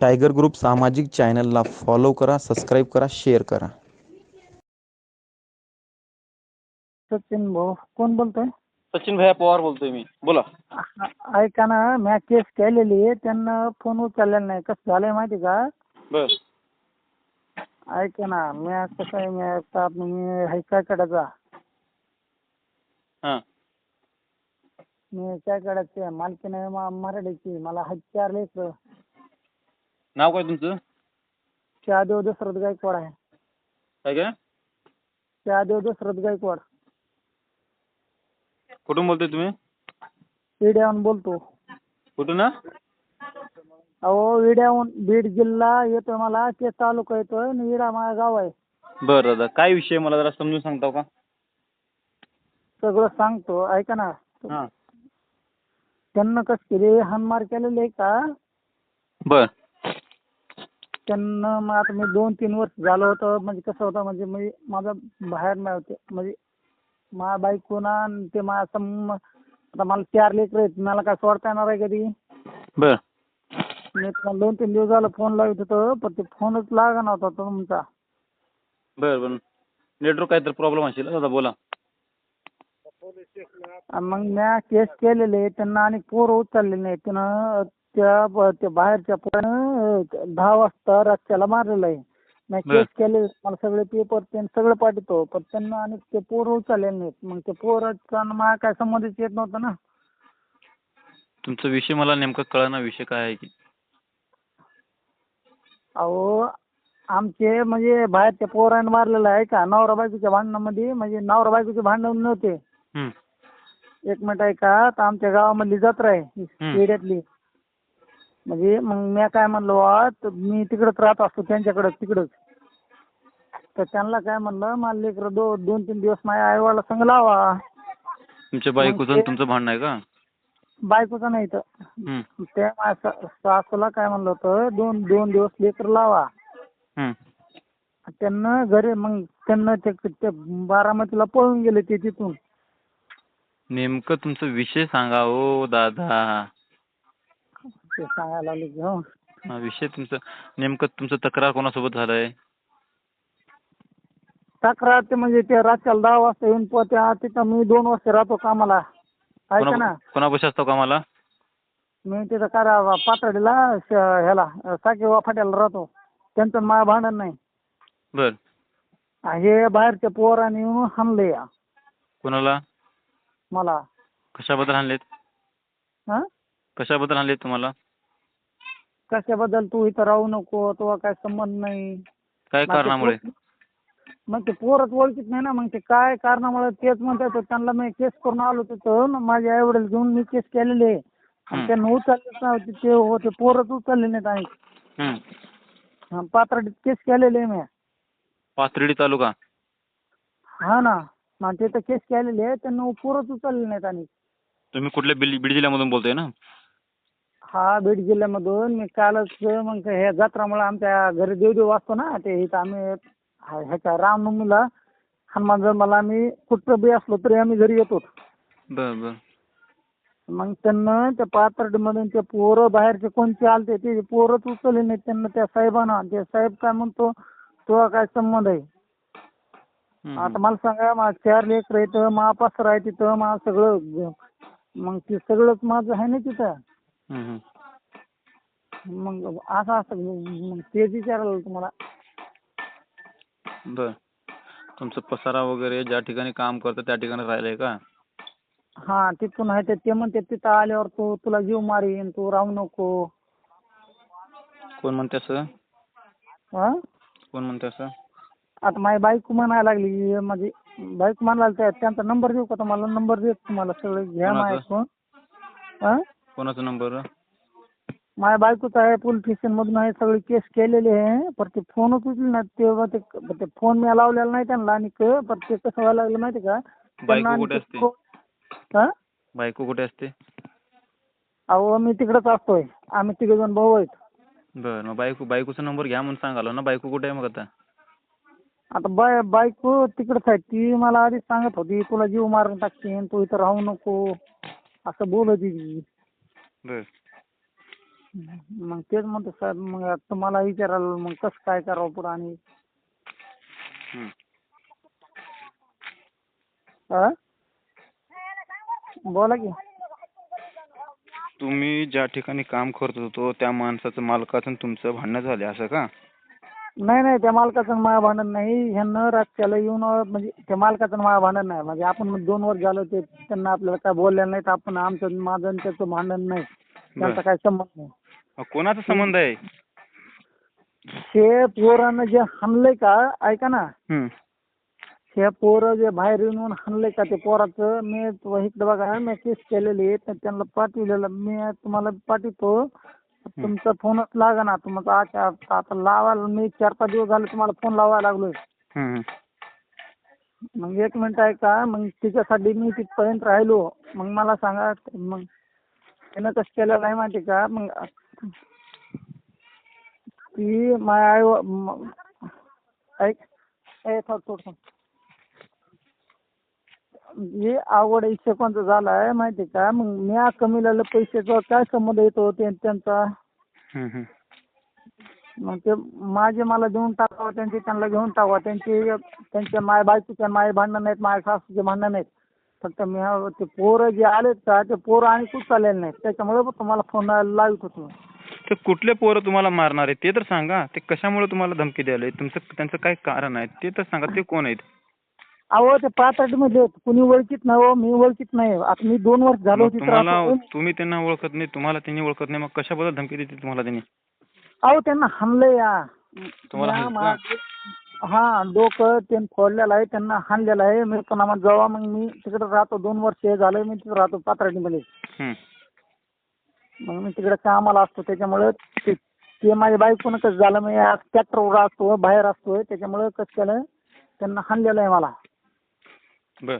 Tiger group सामाजिक चॅनलला follow करा सबस्क्राईब करा शेअर करा। सचिन भाऊ कोण बोलतोय? सचिन भैया पवार बोलतोय मी. बोला. ऐका ना मी केस केलेली आहे त्यांना फ़ोन उचललेला नाही. कसं झालंय माहिती का? बर. ऐका ना मी कसं आहे मी आता मी काय कडाचा हाँ. मी काय कडाचे मालकीन मराठीची. मला आहे चार लेकर. नाव काय तुमचं? शहादेव दशरथ गायकवाड आहे. काय काय? शहादेव दशरथ गायकवाड. कुठून बोलतोय तुम्ही? विड्याहून बोलतो. कुठून ना? अहो विड्याहून बीड जिल्हा येतोय मला केस तालुका येतोय आणि विडा माझं गाव आहे. बरं दादा काय विषय मला जरा समजून सांगताव का? सगळं सांगतो. ऐका ना. हां. त्यांना कसं केली हानमार केलेली आहे का? बर. त्यांना मग आता मी दोन तीन वर्ष झालं होतं. म्हणजे कसं होतं म्हणजे मी माझा बाहेर नाही होते. म्हणजे माझ्या बायकोना आणि ते माझ्या सम आता मला चार लेकरं आहेत. मला काय सोडता येणार आहे कधी? बर. मी तुम्हाला दोन तीन दिवस झालं फोन लावत होतो पण ते फोनच लागा नव्हता तुमचा. बर बर. नेटवर्क काहीतरी प्रॉब्लेम असेल. दादा बोला. आणि मग मी केस केलेले त्यांना आणि पोरं उचलले नाही त्यानं त्या ब- त्या बाहेरच्या पोरानं दहा वाजता रस्त्याला मारलेलं आहे. मी बर. केस केले मला सगळे पेपर ते सगळं पाठवतो पण त्यांना आणि ते पोरं उचलले नाहीत. मग ते पोराचा आणि मला काय संबंधित येत नव्हतं ना. तुमचा विषय मला नेमका कळना विषय काय आहे की? अहो आमचे म्हणजे बाहेरच्या पोरानं मारलेलं आहे का? नवरा बायकोच्या भांडणामध्ये म्हणजे नवरा बायकोचे भांडण नव्हते. एक मिनिट आहे का तर आमच्या गावामधली जत्रा आहे. हं. खेड्यातली म्हणजे मग मी काय म्हणलो "वा, तर मी तिकडंच राहत असतो त्यांच्याकडं तिकडंच. तर त्यांना काय म्हणलं मला लेकरं दो दोन तीन दिवस माझ्या आईवडिला संग लावा. तुमच्या बायकोचं आणि तुमचं भांडण आहे का? बायकोचं नाही तर. हं. त्या माझ्या सा- सासूला काय म्हणलं होतं दोन दोन दिवस लेकर लावा. हं. त्यांना घरी मग त्यांना ते ते बारामतीला पळून गेले ते तिथून. नेमकं तुमचा विषय सांगा ओ दादा. ते सांगायला लागले की हो. हा विषय तुमचं नेमकं तुमचं तक्रार कोणासोबत झालंय? तक्रार ते म्हणजे ते रात्याला दहा वाजता येऊन पोहोच्या तिथं मी दोन वाजता राहतो कामाला. ऐका ना. कोणा कोणापाशी असतो का मला मी तिथं करा पातळीला श- ह्याला साकेवा फाट्याला राहतो. त्यांचं माझं भांडण नाही. बर. हे बाहेरच्या पोरांनी येऊन हाणले. या कोणाला? मला. कशाबद्दल आणलेत हा? कशाबद्दल आणलेत तुम्हाला? कशाबद्दल तू इथं राहू नको तुला काय संबंध नाही. काय मग ते कारणामुळे? पोर- मग ते पोरच ओळखीत नाही ना मग ते काय कारणामुळे तेच म्हणतात तर त्यांना मी केस करून आलो तिथं न माझे आई वडील घेऊन मी केस केलेले. आहे. आणि. त्यांना उचललेच नव्हते ते होते पोरच उचलले नाहीत आणि. हा, पात्राडीत केस केलेले आहे मी. पाथर्डी तालुका? हा ना मग तिथं केस केलेले आहे त्यांना पोरच उचलले नाहीत आणि. तुम्ही कुठल्या बीड बीड जिल्ह्यामधून बोलतोय ना? हा बीड जिल्ह्यामधून मी कालच मग ह्या जत्रामुळे आमच्या घरी देवदेव वाचतो ना ते इथं आम्ही हा- ह्याच्या रामनवमीला हनुमान जन्माला आम्ही कुठं बी असलो तरी आम्ही घरी येतो बर बर मग त्यांना त्या पाथर्डीमधून ते पोरं बाहेरचे कोणते आलते ते पोरंच उचलले नाहीत त्यांना त्या साहेबांना ते साहेब काय म्हणतो तुझा काय संबंध आहे हं, आता हं. मला सांगा मला चार लेकर आहेत मा पासर आहे तिथं मा सगळं मग ते सगळंच माझं आहे ना तिथं हं, हं. मग असं असं मग तेच विचारायला तुम्हाला. बर. तुमचं पसारा वगैरे ज्या ठिकाणी काम करतं त्या ठिकाणी राहिलंय का? हा तिथून आहे ते- ते म्हणते तिथं आल्यावर तू तुला जीव मारीन तू राहू नको. कोण म्हणते असं? हा कोण म्हणते असं? आता माझी बायको म्हणायला लागली म्हणजे बायको म्हणायला त्या- त्यांचा नंबर देऊ का तुम्हाला? नंबर देतो तुम्हाला सगळं घ्या कोणाचा? माझ्याकडून. हा कोणाचा नंबर माझ्या बायकोचं आहे पोलीस स्टेशन मधून आहे सगळे केस केलेले आहे पण ते फोनच उचले ना तेव्हा ते ते फोन मी लावलेला नाही त्यांना आणि क- पण ते कसं व्हायला लागलं माहिती का? त्यांना बायको आणि कुठे ते असते? फो- हा? बायको कुठे असते? अहो मी तिकडेच असतोय. आम्ही तिघ जण भाऊ आहेत. बर मग बायको बायकोचा नंबर घ्या म्हणून सांगालो ना. बायको कुठे आहे मग आता? आता बाय बायको तिकडेच आहे. ती मला आधीच सांगत होती तुला जीव मारून टाकशीन तू इथं राहू नको. असं बोलत होती. ती. बर मग तेच म्हणतो साहेब मग तुम्हाला विचारायला मग कसं काय करावं पुढं आणि हं. हा? बोला की तुम्ही ज्या ठिकाणी काम करत होतो त्या माणसाचं मालकाचं आणि तुमचं भांडणं झाले असं का नाही नाही त्या मालकाचं माझं भांडण नाही. ह्यांना रस्त्याला येऊन अं, म्हणजे त्या मालकाचं माझं भांडण नाही. म्हणजे आपण दोन वर्ष झालं ते त्यांना आपल्याला काय बोललेलं नाही तर आपण आमचं माझं आणि त्याचं भांडण नाही. त्यांचा. काय संबंध नाही. अहो, कोणाचा संबंध आहे? हे पोरानं जे हाणलंय का ऐका ना. हं. हे पोरं जे बाहेर येऊन हाणलंय का ते पोराचं मी तो इकडे बघा मी केस केलेली आहे तर त्यांना पाठवलेलं मी तुम्हाला पाठवतो. तुमचा फोनच लागा ना तुमचा आता आता लावायला मी चार पाच दिवस झाले तुम्हाला फोन लावायला लागलोय. मग एक मिनिट ऐका मग तिच्यासाठी मी तिथपर्यंत राहिलो मग मला सांगा मग त्यानं कसं केलेलं आहे माहिती का मग ती माझ्या आई ऐक ए थोडं. हे आवड इच्छा कोणतं झालं आहे माहिती का? मग मी कमी लागलं पैशाचा काय संबंध येतो ते त्यांचा. मग ते माझे मला देऊन टाकावं त्यांचे त्यांना घेऊन टाकावं. त्यांची त्यांच्या माय बायकोच्या माय भांडणं नाहीत माझ्या सासूचे भांडणं नाहीत. फक्त मी हा- ते पोरं जे आलेत का ते पोरं आणि कुठं चाललेले नाहीत. त्याच्यामुळे तुम्हाला फोन लावित होतो ते. कुठले पोरं तुम्हाला मारणार आहे ते तर सांगा. ते कशामुळे तुम्हाला धमकी द्यायला तुमचं त्यांचं काय कारण आहे? ते तर सांगा ते कोण आहेत? अहो ते पाथर्डीमध्ये आहेत. कुणी ओळखीत नाही हो मी ओळखीत नाही. आता मी दोन वर्ष झालो मग तिथं तुम्हाला राहतो. तुम्ही त्यांना ओळखत नाही तुम्हाला त्यांनी ओळखत नाही. मग कशाबद्दल धमकी देते तुम्हाला त्यांनी? अहो त्यांना हाणलंय या. तुम्हाला या हाणलं मा- हा डोकं त्यांनी फोडलेलं आहे त्यांना हाणलेलं आहे. मी पुन्हा मग जेव्हा मग मी तिकडे राहतो. दोन वर्ष हे झालं मी तिकडे राहतो पाथर्डीमध्ये हं. मग मी तिकडे कामाला असतो त्याच्यामुळे ते ते माझ्या बायकोनं कसं झालं मी ट्रॅक्टरवर असतो बाहेर असतोय त्याच्यामुळे कसं केलं त्यांना हाणलेलं आहे मला. बर.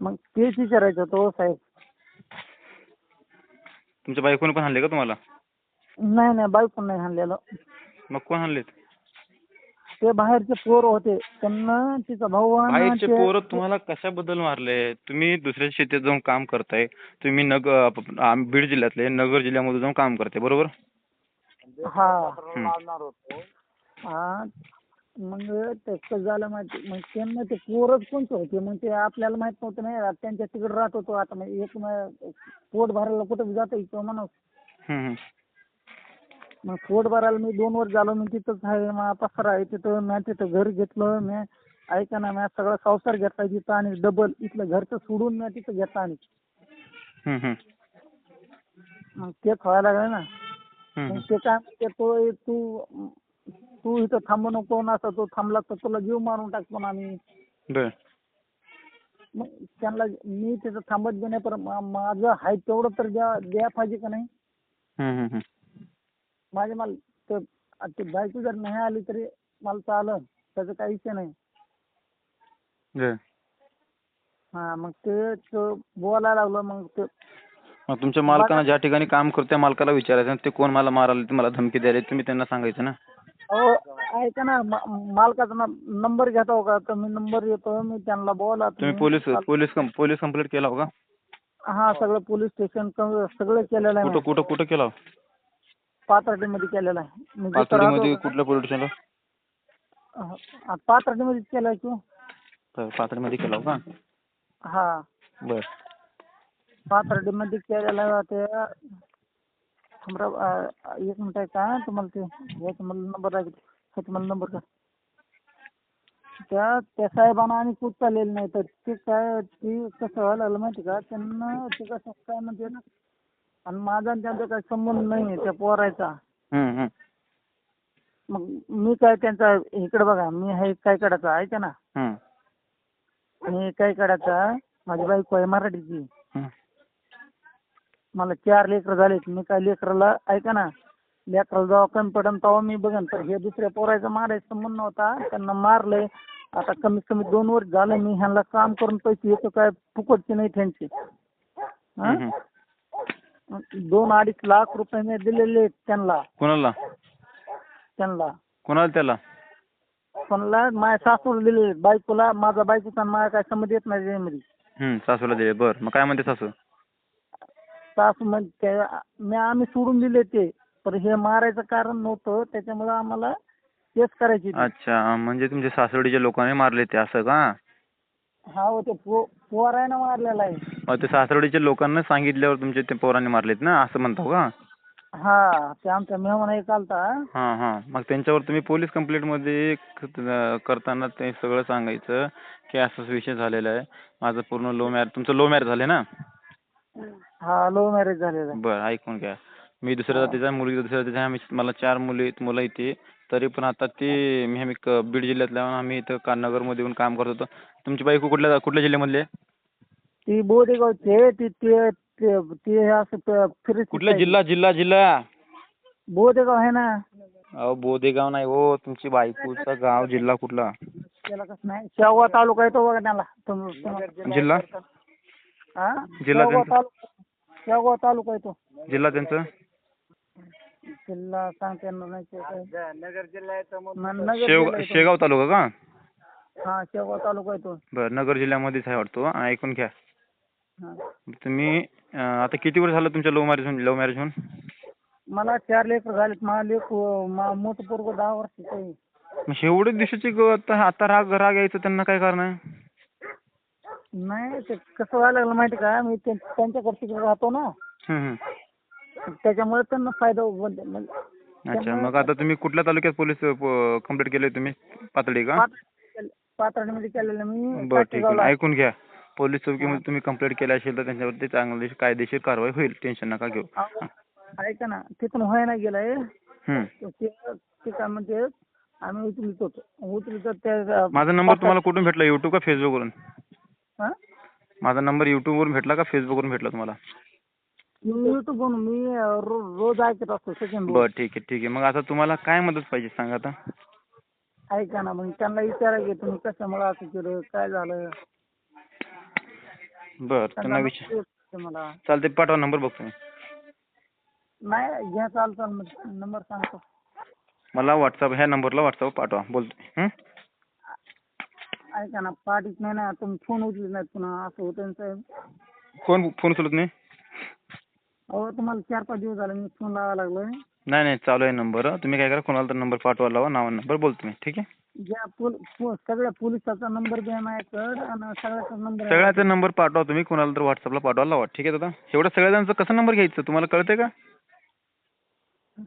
मग तेच विचारायचं होतं हो साहेब. तुमच्या बायकोने पण हाणले का तुम्हाला? नाही नाही बायको नाही हाणलेलं. मग कोण हाणलेत? ते बाहेरचे पोर होते. त्यांना तिचा भाऊ आणि बाहेरचे ते- पोरं तुम्हाला कशाबद्दल मारले? तुम्ही दुसऱ्या शेतीत जाऊन काम करताय. तुम्ही नग आप- आम- बीड जिल्ह्यातले नगर जिल्ह्यामध्ये जाऊन काम करताय बरोबर? हा. हं. हा. मग ते कसं झालं माहिती? मग त्यांना ते पोरच कोणते होते मग ते आपल्याला माहीत नव्हतं नाही त्यांच्या तिकडे राहत होतो आता. मग एक म- पोट भरायला कुठं जाता येतं हं, हं. मग पोट भरायला मी दोन वर्ष झालो मी तिथंच आहे. पसारा आहे तिथं. मी तिथं घर घेतलं. मी ऐका ना मी सगळा संसार घेतला तिथं आणि डबल इथलं घरचं सोडून मी तिथं घेतला आणि. मग तेच व्हायला लागलं ना. मग. ते काय म्हणते तो तू तू इथं थांबू नको ना असं तो थांबला तर तुला जीव मारून टाकतो ना आम्ही. बर. मग त्यांना मी तिथं थांबत बी नाही पण मा- माझं आहे तेवढं तर द्या द्या पाहिजे का नाही. माझे मला ते ते बायको जर नाही आली तरी मला चालं त्याचं काही विषय नाही. बर. हा मग ते तो बोलायला लागलं मग ते मग तुमच्या मालकानं ज्या ठिकाणी काम करतो त्या मालकाला विचारायचं ते कोण मला मारायला ते मला धमकी द्यायला तुम्ही त्यांना सांगायचं ना? अहो ऐका ना मा- मालकाचा न- नंबर घेता हो का? तर मी नंबर येतो मी त्यांना बोला तुम्ही पोलीस पोलीस कं- पोलीस कंप्लेंट केला हो का? हा सगळं पोलीस स्टेशन सगळं केलेलं आहे. कुठं मी. कुठं कुठं केला पाथर्डीमध्ये केलेलं आहे. मी जिथं पाथर्डीमध्ये कुठल्या पोलीस स्टेशनला? हा, पाथर्डीमध्येच केलाय तू पाथर्डीमध्ये केला हो का? हा. बर. पाथर्डीमध्ये केलेला आहे ते अं, एक मिनिट आहे का तुम्हाला ते ह्याचा मला नंबर लागेल ह्याचा मला नंबर का त्या त्या साहेबांना आणि खूप चाललेलं नाही तर ते काय ते कसं व्हायला लागलं माहिती का त्यांना ते कसं काय म्हणते ना आणि माझा आणि त्यांचा काही संबंध नाही आहे त्या पोरायचा हं, हं. मग मी काय त्यांचा इकडे बघा मी आहे काय कडाचा ऐका ना हं. मी काय कडाचा माझी बायको आहे मराठीची हं. मला चार लेकरं झालेत. मी काय लेकराला ऐका ना लेकराला जेव्हा कमी पडन तेव्हा मी बघन. तर हे दुसऱ्या पोरायचा मारायचा संबंध नव्हता त्यांना मारलंय. आता कमीत कमी दोन वर्ष झालं मी ह्यांना काम करून पैसे येतो काय? फुकटचे नाही त्यांचे. हं? दोन अडीच लाख रुपये मी दिलेले आहेत त्यांना. कोणाला? त्यांना. कोणाला त्याला? कोणाला? माझ्या सासूला दिले बायकोला माझा बायकोचा आणि माझा काय संबंध येत नाही त्यामध्ये हं, सासूला दिले. बर. मग काय म्हणते सासू? सासू म्हणजे मी आम्ही सोडून दिले ते पण हे मारायचं कारण नव्हतं त्याच्यामुळे आम्हाला केस करायची. अच्छा म्हणजे तुमच्या सासवडीच्या लोकांनी मारले ते असं का? हा हो ते पो पोरायनं मारलेला आहे. मग ते सासवडीच्या लोकांना सांगितल्यावर तुमचे ते पोरांनी मारलेत ना असं म्हणतो का? हा ते आमचा मेहमान एक आलता. हां हां. मग त्यांच्यावर तुम्ही पोलीस कंप्लेंटमध्ये क- करताना ते सगळं सांगायचं की असाच विषय झालेला आहे. माझं पूर्ण लो मॅरेज तुमचं लो मॅरेज झालं ना? हा लव्ह मॅरेज झालेला आहे. बरं ऐकून घ्या. मी दुसऱ्या जातीचा मुलगी दुसऱ्या जातीचा आम्ही मला चार मुली मुलं इथे. तरी पण आता ते मी आम्ही क- बीड जिल्ह्यातल्या आम्ही इथं कानगरमध्ये येऊन काम करत होतो. तुमची बायको कुठल्या कुठल्या जिल्ह्यामधली आहे? ती बोदेगावचे ती ते ते ते हे असं प- फिरस्ती कुठला आहे. जिल्हा जिल्हा जिल्हा? बोदेगाव आहे ना. अहो बोदेगाव नाही हो. तुमची बायकोचा गाव जिल्हा कुठला? त्याला कसं नाही शेवगाव तालुका येतो बघा त्याला. तुम- तुम- जिल्हा? जिल्हा त्यांचा? तालुका शेवगाव तालुका येतो जिल्हा त्यांचं? जिल्हा सांगता येणार नाही. नगर जिल्हा येतो शेव शेगाव तालुका का? हा शेवगाव तालुका येतो बरं नगर जिल्ह्यामध्येच आहे वाटतो हा, ऐकून घ्या. हा. तुम्ही अं, आता किती वर्ष झालं तुमच्या लव्ह मॅरेज होऊन लव्ह मॅरेज होऊन? मला चार लेकर झालेत मला लेक मा- मोठं पोरग दहा वर्षाचं आहे. मग एवढे दिवसाची ग- आता आता राग राग यायचं त्यांना काय कारण आहे? नाही ते कसं व्हायला लागलं माहिती का? मी त्यांच्याकडे तिकडे राहतो ना. हम्म, हम्म. त्याच्यामुळे त्यांना फायदा म्हणजे अच्छा मग आता तुम्ही कुठल्या तालुक्यात पोलीस कंप्लेंट केली तुम्ही? पातळी का? पात- पातळीमध्ये केलेलं मी बरं ठीक आहे. काटेगावला. ऐकून घ्या. पोलीस चौकीमध्ये तुम्ही कंप्लेंट केली असेल तर त्यांच्यावरती चांगली कायदेशीर कारवाई होईल. टेन्शन नका घेऊ. अहो, ऐका ना तिथून व्हायला गेलाय. हम्म. ते ते काय म्हणते आम्ही उचलित होतो उचलित त्या माझा नंबर तुम्हाला कुठून भेटला? युट्यूब का फेसबुकवरून? माझा नंबर युट्यूबवरून भेटला का फेसबुकवरून भेटला तुम्हाला? युट्यूब बनून मी रो- रोज ऐकत असतो सेकंड बरं ठीक आहे ठीक आहे. मग आता तुम्हाला काय मदत पाहिजे सांगा आता? ऐका ना मग त्यांना विचारा की तुम्ही कशामुळे असं केलं काय झालं? बरं त्यांना त्यांना विचार विचारायचं मला. चालते पाठवा नंबर बघतो मी. नाही घ्या चालतं नंबर सांगतो. मला व्हॉट्सअप ह्या नंबरला व्हॉट्सअप पाठवा बोलतो हं? ऐका ना पाठीच नाही ना तुम्ही फोन उचलत नाहीत पुन्हा असं होतं ना साहेब. कोण फोन उचलत नाही? अहो तुम्हाला चार पाच दिवस झाले मी फोन लावायला लागलोय. नाही नाही चालू आहे नंबर तुम्ही काय करा कोणाला तर नंबर पाठवा लावा नाव नंबर बोलतो मी ठीक आहे? ज्या पोल पो- सगळ्या पोलिसाचा नंबर द्या माझ्याकडे आणि सगळ्याचा नंबर सगळ्याचा नंबर पाठवा तुम्ही कोणाला तर व्हॉट्सअपला पाठवा लावा ठीक आहे दादा? एवढं सगळ्यांचा कसा नंबर घ्यायचा? तुम्हाला कळतंय का?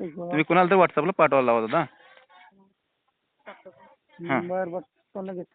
तुम्ही कोणाला तर व्हॉट्सअपला पाठवा लावा दादा. हां. बरं बरं. तो लगेच.